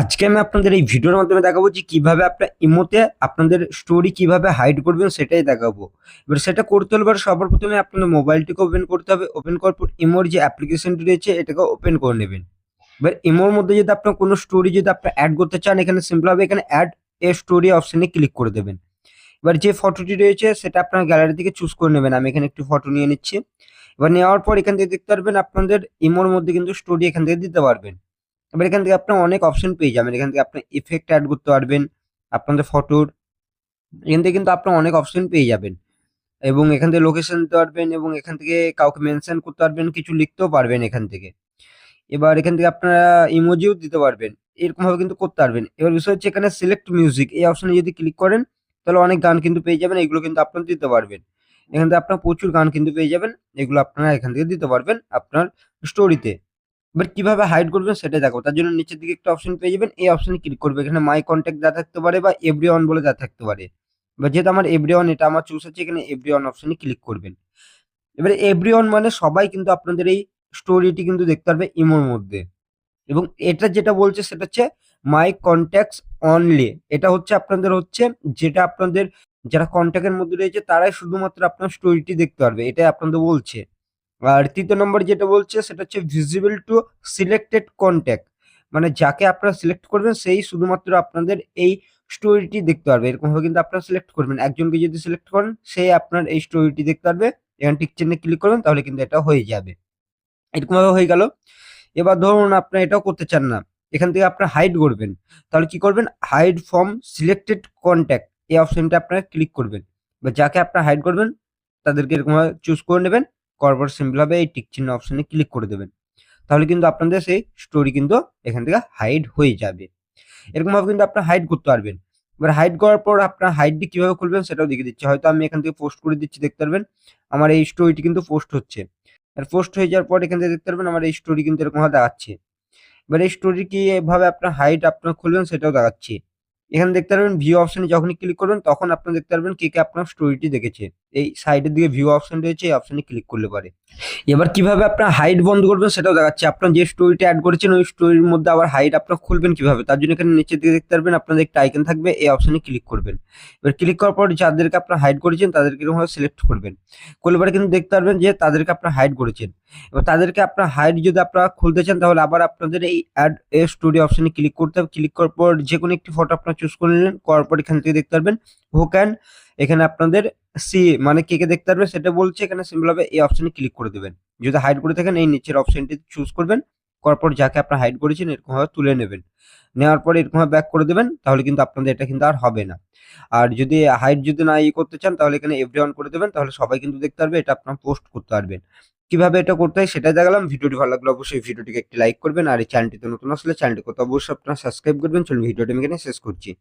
আজকে আমি আপনাদের এই ভিডিওর মাধ্যমে দেখাবো যে কীভাবে আপনার ইমোতে আপনাদের স্টোরি কীভাবে হাইড করবেন সেটাই দেখাবো। এবার সেটা করতে হলে সবার প্রথমে আপনাদের মোবাইলটিকে ওপেন করতে হবে। ওপেন করার পর ইমোর যে অ্যাপ্লিকেশনটি রয়েছে, এটাকে ওপেন করে নেবেন। এবার ইমোর মধ্যে যদি আপনার কোনো স্টোরি যদি আপনার অ্যাড করতে চান, এখানে সিম্পল হবে এখানে অ্যাড এ স্টোরি অপশনে ক্লিক করে দেবেন। এবার যে ফটোটি রয়েছে, সেটা আপনার গ্যালারি থেকে চুজ করে নেবেন। আমি এখানে একটি ফটো নিয়ে নিচ্ছি। এবার নেওয়ার পর এখান থেকে দেখতে পারবেন আপনাদের ইমোর মধ্যে কিন্তু স্টোরি এখান থেকে দিতে পারবেন। এবার এখান থেকে আপনার অনেক অপশন পেয়ে যাবেন। এখান থেকে আপনি ইফেক্ট অ্যাড করতে পারবেন, আপনাদের ফটোর এখান থেকে কিন্তু আপনার অনেক অপশন পেয়ে যাবেন। এবং এখান থেকে লোকেশন দিতে পারবেন এবং এখান থেকে কাউকে মেনশন করতে পারবেন, কিছু লিখতেও পারবেন এখান থেকে। এবার এখান থেকে আপনারা ইমোজিও দিতে পারবেন এরকম ভাবে কিন্তু করতে পারবেন। এবার বিষয় হচ্ছে এখানে সিলেক্ট মিউজিক এই অপশনে যদি ক্লিক করেন, তাহলে অনেক গান কিন্তু পেয়ে যাবেন, এগুলো কিন্তু আপনারা দিতে পারবেন। এখান থেকে আপনার প্রচুর গান কিন্তু পেয়ে যাবেন, এগুলো আপনারা এখান থেকে দিতে পারবেন আপনার স্টোরিতে এবার কীভাবে হাইড করবেন সেটা দেখো। তার জন্য নিচের দিকে একটা অপশন পেয়ে যাবেন। এই অপশনে ক্লিক করবে। এখানে মাই কন্ট্যাক্ট দেওয়া থাকতে পারে বা এভরি অন বলে দেওয়া থাকতে পারে। এবার যেহেতু আমার এভরি অন এটা আমার চুজ আছে এখানে এভরি অন অপশনে ক্লিক করবেন। এবারে এভরি অন মানে সবাই কিন্তু আপনাদের এই স্টোরিটি কিন্তু দেখতে পারবে ইমোর মধ্যে। এবং এটা যেটা বলছে সেটা হচ্ছে মাই কন্ট্যাক্টস অনলি এটা হচ্ছে আপনাদের হচ্ছে যেটা আপনাদের, যারা কন্ট্যাক্টের মধ্যে রয়েছে, তারাই শুধুমাত্র আপনার স্টোরিটি দেখতে পারবে। এটাই আপনাদের বলছে। আর তৃতীয় নম্বর যেটা বলছে, সেটা হচ্ছে ভিজিবল টু সিলেক্টেড কন্ট্যাক্ট মানে যাকে আপনারা সিলেক্ট করবেন, সেই শুধুমাত্র আপনাদের এই স্টোরিটি দেখতে পারবে। এরকমভাবে কিন্তু আপনারা সিলেক্ট করবেন। একজনকে যদি সিলেক্ট করেন সেই আপনার এই স্টোরিটি দেখতে পারবে। এখানে টিক চিহ্নে ক্লিক করবেন, তাহলে কিন্তু এটা হয়ে যাবে। এরকমভাবে হয়ে গেল। এবার ধরুন আপনার এটাও করতে চান না। এখান থেকে আপনারা হাইড করবেন। তাহলে কি করবেন? হাইড ফর্ম সিলেক্টেড কন্ট্যাক্ট এই অপশনটা আপনারা ক্লিক করবেন। বা যাকে আপনারা হাইড করবেন, তাদেরকে এরকমভাবে চুজ করে নেবেন। করার পর সিম্পল ভাবে এই টিক চিহ্ন অপশনে ক্লিক করে দেবেন। তাহলে কিন্তু আপনাদের সেই স্টোরি কিন্তু এখান থেকে হাইড হয়ে যাবে। এরকম ভাবে কিন্তু আপনারা হাইড করতে পারবেন। এবার হাইড করার পর আপনার হাইডটি কীভাবে খুলবেন সেটাও দেখিয়ে দিচ্ছি। হয়তো আমি এখান থেকে পোস্ট করে দিচ্ছি, দেখতে পারবেন। আমার এই স্টোরিটি কিন্তু পোস্ট হচ্ছে। আর পোস্ট হয়ে যাওয়ার পর এখান থেকে দেখতে পারবেন আমার এই স্টোরি কিন্তু এরকম ভাবে দেখাচ্ছে। এবার এই স্টোরি কি এভাবে আপনার হাইট আপনার খুলবেন সেটাও দেখাচ্ছি। এখানে দেখতে পারবেন ভিউ অপশনে যখনই ক্লিক করবেন তখন আপনারা দেখতে পারবেন কে কে আপনার স্টোরিটি দেখেছে। এই সাইডের দিকে ভিউ অপশন রয়েছে, এই অপশনে ক্লিক করলে পারে। এবার কীভাবে আপনার হাইট বন্ধ করবেন সেটাও দেখাচ্ছে। আপনার যে স্টোরিটা অ্যাড করেছেন, ওই স্টোরির মধ্যে আবার হাইট আপনার খুলবেন কীভাবে? তার জন্য এখানে নিচের দিকে দেখতে পারবেন, আপনাদের একটা আইকন থাকবে, এই অপশনে ক্লিক করবেন। এবার ক্লিক করার পর যাদেরকে আপনার হাইড করেছেন, তাদেরকে এরকমভাবে সিলেক্ট করবেন। করলে পরে কিন্তু দেখতে পারবেন যে তাদেরকে আপনার হাইড করেছেন। এবার তাদেরকে আপনার হাইট যদি আপনারা খুলতে চান, তাহলে আবার আপনাদের এই অ্যাড এ স্টোরি অপশনে ক্লিক করতে হবে। ক্লিক করার পর যে কোনো একটি ফটো আপনার চুজ করে নিলেন, করার পর এখান থেকে দেখতে পারবেন হু ক্যান এখানে আপনাদের সি মানে কে কে দেখতে পারবে সেটা বলছে, এখানে সিম্পল ভাবে এই অপশনে ক্লিক করে দেবেন। যদি হাইড করে থাকেন, এই নিচের অপশনটি চুজ করবেন, করার যাকে আপনার হাইড করেছেন, এরকম ভাবে তুলে নেবেন। নেওয়ার পরে এরকম ভাবে ব্যাক করে দেবেন, তাহলে কিন্তু আপনাদের এটা কিন্তু আর হবে না। আর যদি হাইড যদি না ই করতে চান, তাহলে এখানে এভরি করে দেবেন, তাহলে সবাই কিন্তু দেখতে পারবে, এটা আপনার পোস্ট করতে পারবেন। কীভাবে এটা করতে হয় সেটাই দেখালাম, ভিডিওটি ভালো লাগলে অবশ্যই ভিডিওটিকে একটি লাইক করবেন, আর এই চ্যানেলটিতে নতুন আসলে চ্যানেলটি কত অবশ্যই আপনারা সাবস্ক্রাইব করবেন। চলুন, ভিডিওটি আমি এখানে শেষ করছি।